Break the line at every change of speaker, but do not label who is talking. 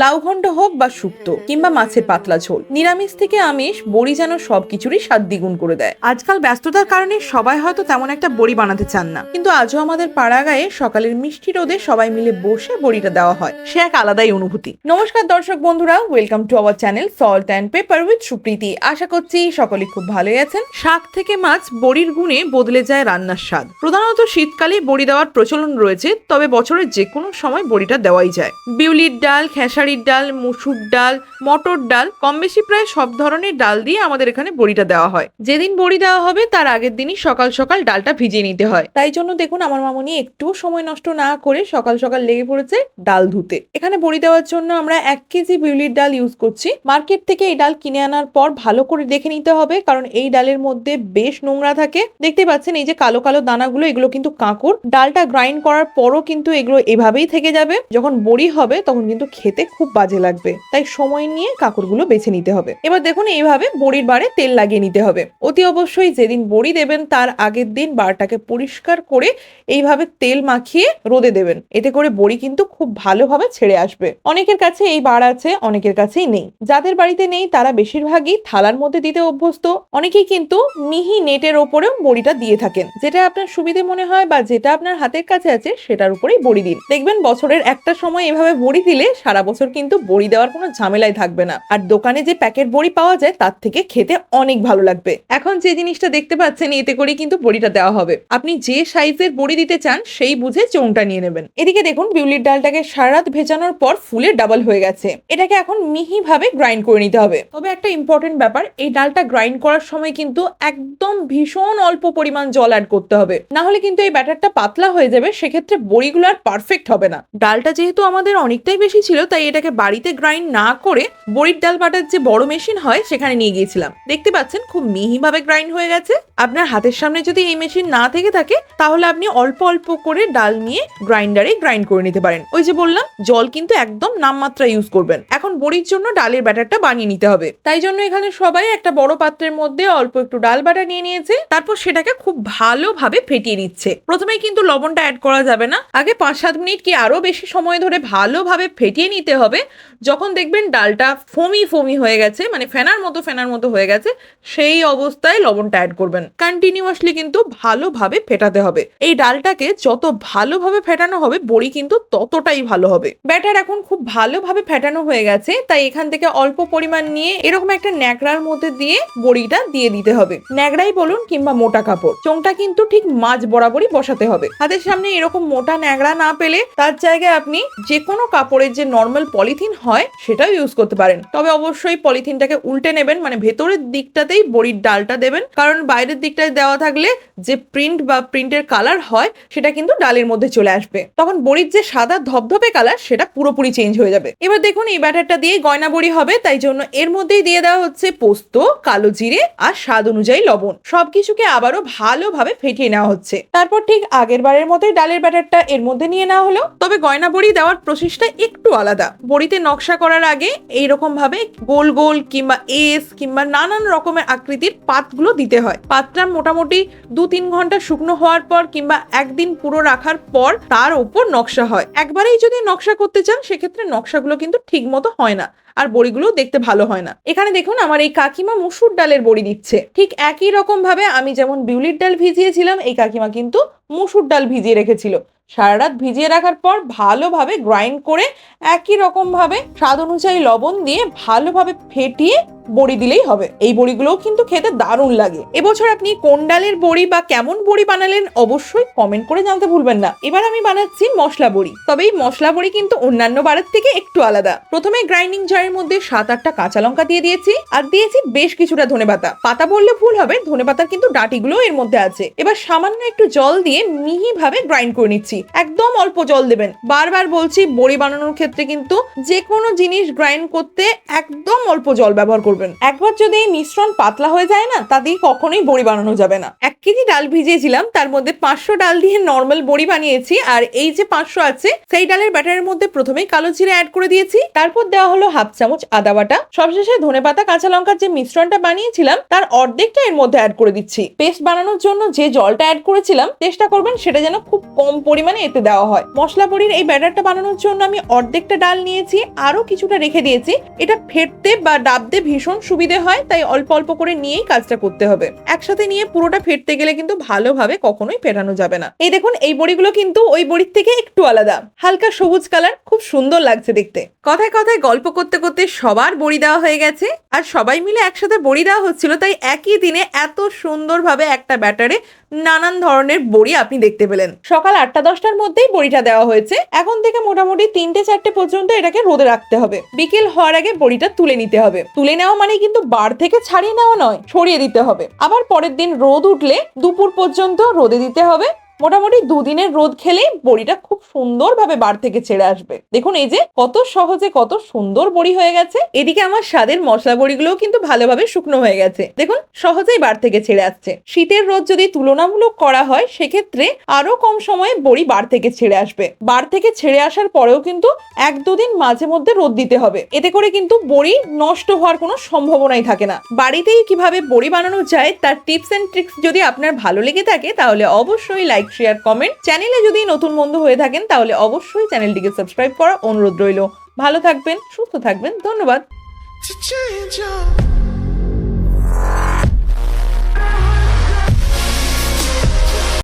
লাউ ঘন্ট হোক বা শুক্তো কিংবা মাছের পাতলা ঝোল। নিরামিষ থেকে আমিষ বড়ি যেন সবকিছুরই স্বাদ দ্বিগুণ করে দেয়। আজকাল ব্যস্ততার কারণে সবাই হয়তো তেমন একটা বড়ি বানাতে চান না। কিন্তু আজও আমাদের পাড়া গায়ে সকালের মিষ্টি রোদে সবাই মিলে বসে বড়িটা দেওয়া হয়। সে এক আলাদাই অনুভূতি। নমস্কার দর্শক বন্ধুরা welcome to our channel salt and pepper with Supriti আশা করছি সকলে খুব ভালোই আছেন। শাক থেকে মাছ বড়ির গুণে বদলে যায় রান্নার স্বাদ। প্রধানত শীতকালে বড়ি দেওয়ার প্রচলন রয়েছে তবে বছরের যে কোনো সময় বড়িটা দেওয়াই যায়। বিউলির ডাল খেসারির ডাল, মুসুর ডাল, মটর ডাল কম বেশি প্রায় সব ধরনের ডাল দিয়ে আমাদের এখানে বড়িটা দেওয়া হয়। যেদিন বড়ি দেওয়া হবে, তার আগের দিনই সকাল সকাল ডালটা ভিজিয়ে নিতে হয়। তাই জন্য দেখুন, আমার মামনি একটুও সময় নষ্ট না করে সকাল সকাল লেগে পড়েছে ডাল ধুতে। এখানে বড়ি দেওয়ার জন্য আমরা এক কেজি বিউলির ডাল ইউজ করছি। মার্কেট থেকে এই ডাল কিনে আনার পর ভালো করে দেখে নিতে হবে, কারণ এই ডালের মধ্যে বেশ নোংরা থাকে। দেখতে পাচ্ছেন, এই যে কালো কালো দানাগুলো, এগুলো কিন্তু কাঁকুর ডালটা গ্রাইন্ড করার পরও কিন্তু এগুলো এভাবেই থেকে যাবে। যখন বড়ি হবে, তখন কিন্তু খেতে খুব বাজে লাগবে। তাই সময় নিয়ে কাঁকুরগুলো বেছে নিতে হবে। এবার দেখুন, এইভাবে বড়ির বারে তেল লাগিয়ে নিতে হবে। অতি অবশ্যই যেদিন বড়ি দেবেন, তার আগের দিন বারটাকে পরিষ্কার করে এইভাবে তেল মাখিয়ে রোদে দেবেন। এতে করে বড়ি কিন্তু খুব ভালোভাবে ছেড়ে আসবে। অনেকের কাছে এই বার আছে, অনেকের কাছেই নেই। যাদের বাড়িতে নেই, তারা বেশিরভাগই থালার মধ্যে দিতে অভ্যস্ত। অনেকেই কিন্তু মিহি নেটের ওপরেও বড়িটা দিয়ে থাকেন। যেটা আপনার সুবিধে মনে হয় বা যেটা আপনার হাতের কাছে আছে, সেটার উপরেই বড়ি দিন। দেখবেন বছরের একটা সময় এভাবে বড়ি দিলে সারা বছর কিন্তু বড়ি দেওয়ার কোনো ঝামেলাই থাকবে না। আর দোকানে যে প্যাকেট বড়ি পাওয়া যায়, তার থেকে খেতে অনেক ভালো লাগবে। এখন যে জিনিসটা দেখতে পাচ্ছেন, এতে করে কিন্তু বড়িটা দেওয়া হবে। আপনি যে সাইজের বড়ি দিতে চান, সেই বুঝে চোংটা নিয়ে নেবেন। এদিকে দেখুন, বিউলির ডালটাকে সারা রাত ভেজানোর পর ফুলে ডাবল হয়ে গেছে। এটাকে এখন মিহি ভাবে গ্রাইন্ড করে নিতে হবে। তবে একটা ইম্পর্টেন্ট ব্যাপার, এই ডালটা গ্রাইন্ড করার সময় কিন্তু একদম ভীষণ অল্প পরিমাণ জল অ্যাড করতে হবে। না হলে কিন্তু এই ব্যাটারটা পাতলা হয়ে যাবে, সেক্ষেত্রে বড়িগুলো আর পারফেক্ট হবে না। ডালটা যেহেতু আমাদের অনেকটাই বেশি ছিল, তাই এটাকে বাড়িতে গ্রাইন্ড না করে বড়ির ডাল বাটার যে বড় মেশিন হয়, সেখানে নিয়ে গিয়েছিলাম। দেখতে পাচ্ছেন, খুব মিহিভাবে গ্রাইন্ড হয়ে গেছে। আপনার হাতের সামনে যদি এই মেশিন না থেকে থাকে, তাহলে আপনি অল্প অল্প করে ডাল নিয়ে গ্রাইন্ডারে গ্রাইন্ড করে নিতে পারেন। ওই যে বললাম, জল কিন্তু একদম নামমাত্রা ইউজ করবেন। এখন বড়ির জন্য ডালের ব্যাটারটা বানিয়ে নিতে হবে। তাই জন্য এখানে সবাই একটা বড় পাত্রের মধ্যে অল্প একটু ডাল বাটা নিয়ে নিয়েছে। তারপর সেটাকে খুব ভালোভাবে ফেটিয়ে নিচ্ছে। প্রথমেই কিন্তু লবণটা অ্যাড করা যাবে না। আগে পাঁচ সাত মিনিট কি আরও বেশি সময় ধরে ভালোভাবে ফেটিয়ে নিতে হবে। যখন দেখবেন ডালটা ফোমি ফোমি হয়ে গেছে মানে ফেনার মতো ফেনার মতো হয়ে গেছে, সেই অবস্থায় লবণটা অ্যাড করবেন। কন্টিনিউয়াসলি কিন্তু ভালোভাবে ফেটাতে হবে। এই ডালটাকে যত ভালোভাবে ফেটানো হবে, বড়ি কিন্তু ততটাই ভালো হবে। ব্যাটার এখন খুব ভালোভাবে ফেটানো হয়ে গেছে, তাই এখান থেকে অল্প পরিমাণ নিয়ে এরকম একটা ন্যাকড়ার মধ্যে দিয়ে বড়িটা দিয়ে দিতে হবে। ন্যাকড়াই বলুন কিংবা মোটা কাপড় চোংটা কিন্তু ঠিক মাঝ বরাবরই বসাতে হবে। হাতের সামনে এরকম মোটা ন্যাকড়া না পেলে তার জায়গায় আপনি যে কোনো কাপড়ের যে নর্মাল পলিথিন হয়, সেটাও ইউজ করতে পারেন। তবে অবশ্যই পলিথিনটাকে উল্টে নেবেন মানে ভেতরের দিকটাতেই বড়ির ডালটা দেবেন। কারণ বাইরের দিকটায় দেওয়া থাকলে যে প্রিন্ট বা প্রিন্টের কালার হয়, সেটা কিন্তু ডালের মধ্যে চলে আসবে। তখন বড়ির যে সাদা ধপধপে কালার সেটা পুরোপুরি চেঞ্জ হয়ে যাবে। এবার দেখুন, এই ব্যাটারটা দিয়ে গয়না বড়ি হবে, তাই জন্য এর মধ্যেই দিয়ে দেওয়া হচ্ছে পোস্ত, কালো জিরে আর স্বাদ অনুযায়ী লবণ। সবকিছুকে আবারও ভালোভাবে ফেটিয়ে নেওয়া হচ্ছে। তারপর ঠিক আগের বারের মতোই ডালের ব্যাটারটা এর মধ্যে নিয়ে নেওয়া হলো। তবে গয়না বড়ি দেওয়ার প্রসেসটা একটু আলাদা। বড়িতে নকশা করার আগে এইরকম ভাবে গোল গোল কিংবা এস কিংবা নানান রকমের আকৃতির পাতগুলো দিতে হয়। পাতটা মোটামুটি দু তিন ঘণ্টা শুকনো হওয়ার পর কিংবা একদিন পুরো রাখার পর তার উপর নকশা হয়। একবারেই যদি নকশা করতে চান, সেক্ষেত্রে নকশাগুলো কিন্তু ঠিক মতো হয় না আর বড়িগুলো দেখতে ভালো হয় না। এখানে দেখুন, আমার এই কাকিমা মুসুর ডালের বড়ি দিচ্ছে ঠিক একই রকম ভাবে আমি যেমন বিউলির ডাল ভিজিয়েছিলাম, এই কাকিমা কিন্তু মুসুর ডাল ভিজিয়ে রেখেছিল। সারা রাত ভিজিয়ে রাখার পর ভালোভাবে গ্রাইন্ড করে একই রকমভাবে স্বাদ অনুযায়ী লবণ দিয়ে ভালোভাবে ফেটিয়ে বড়ি দিলেই হবে। এই বড়িগুলোও কিন্তু খেতে দারুণ লাগে। এবছর আপনি কোন ডালের বড়ি বা কেমন বড়ি বানালেন অবশ্যই কমেন্ট করে জানতে ভুলবেন না। এবার আমি বানাচ্ছি মশলা বড়ি। তবে এই মশলা বড়ি কিন্তু অন্যান্য বারের থেকে একটু আলাদা। প্রথমে গ্রাইন্ডিং জারের মধ্যে সাত আটটা কাঁচা লঙ্কা দিয়ে দিয়েছি আর দিয়েছি বেশ কিছুটা ধনেপাতা পাতা। পাতা বললে ভুল হবে ধনেপাতার কিন্তু ডাটিগুলো এর মধ্যে আছে। এবার সামান্য একটু জল দিয়ে মিহি ভাবে গ্রাইন্ড করে নিচ্ছি। একদম অল্প জল দেবেন। বারবার বলছি, বড়ি বানানোর ক্ষেত্রে কিন্তু যে কোনো জিনিস গ্রাইন্ড করতে একদম অল্প জল ব্যবহার করবেন। একবার যদি এই মিশ্রণ পাতলা হয়ে যায় না, তা দিয়ে কখনোই বড়ি বানানো যাবে না। এক কেজি ডাল ভিজিয়েছিলাম, তার মধ্যে পাঁচশো ডাল দিয়ে নর্মাল বড়ি বানিয়েছি, আর এই যে পাঁচশো আছে, সেই ডালের ব্যাটারের মধ্যে প্রথমেই কালো জিরে অ্যাড করে দিয়েছি। তারপর দেওয়া হলো হাফ চামচ আদা বাটা। সবশেষে ধনে পাতা কাঁচা লঙ্কার যে মিশ্রণটা বানিয়েছিলাম, তার অর্ধেকটা এর মধ্যে অ্যাড করে দিচ্ছি। পেস্ট বানানোর জন্য যে জলটা অ্যাড করেছিলাম, চেষ্টা করবেন সেটা যেন খুব কম পরিমাণে এতে দেওয়া হয়। মশলা বড়ির এই ব্যাটারটা বানানোর জন্য আমি অর্ধেকটা ডাল নিয়েছি আরও কিছুটা রেখে দিয়েছি। এটা ফেটতে বা ডাবতে ভীষণ সুবিধে হয়, তাই অল্প অল্প করে নিয়েই কাজটা করতে হবে। একসাথে নিয়ে পুরোটা ফেটতে গেলে কিন্তু ভালোভাবে কখনোই ফেটানো যাবে না। এই দেখুন, এই বড়িগুলো কিন্তু ওই বড়ির থেকে একটু আলাদা। হালকা সবুজ কালার, খুব সুন্দর লাগছে দেখতে। কথায় কথায় গল্প করতে করতে সবার বড়ি দেওয়া হয়ে গেছে, আর সবাই মিলে একসাথে বড়ি দেওয়া হচ্ছিল, তাই একই দিনে এত সুন্দরভাবে একটা ব্যাটারে নানান ধরনের বড়ি আপনি দেখতে পেলেন। সকাল আটটা দশটার মধ্যেই বড়িটা দেওয়া হয়েছে। এখন থেকে মোটামুটি তিনটে চারটে পর্যন্ত এটাকে রোদে রাখতে হবে। বিকেল হওয়ার আগে বড়িটা তুলে নিতে হবে। তুলে নেওয়া মানে কিন্তু বার থেকে ছাড়িয়ে নেওয়া নয় ছড়িয়ে দিতে হবে। আবার পরের দিন রোদ উঠলে দুপুর পর্যন্ত রোদে দিতে হবে। মোটামুটি দুদিনের রোদ খেলেই বড়িটা খুব সুন্দরভাবে বার থেকে ছেড়ে আসবে। দেখুন এই যে, কত সহজে কত সুন্দর বড়ি হয়ে গেছে। এদিকে আমার স্বাদের মশলা বড়িগুলোও কিন্তু ভালোভাবে শুকনো হয়ে গেছে। দেখুন, সহজেই বার থেকে ছেড়ে আসছে। শীতের রোদ যদি তুলনামূলক করা হয়, সেক্ষেত্রে আরও কম সময়ে বড়ি বার থেকে ছেড়ে আসবে। বার থেকে ছেড়ে আসার পরেও কিন্তু এক দুদিন মাঝে মধ্যে রোদ দিতে হবে। এতে করে কিন্তু বড়ি নষ্ট হওয়ার কোনো সম্ভাবনাই থাকে না। বাড়িতেই কীভাবে বড়ি বানানো যায়, তার টিপস এন্ড ট্রিক্স যদি আপনার ভালো লেগে থাকে, তাহলে অবশ্যই লাইক শেয়ার কমেন্ট চ্যানেলে যদি নতুন বন্ধু হয়ে থাকেন, তাহলে অবশ্যই চ্যানেলটিকে সাবস্ক্রাইব করা অনুরোধ রইল ভালো থাকবেন, সুস্থ থাকবেন, ধন্যবাদ.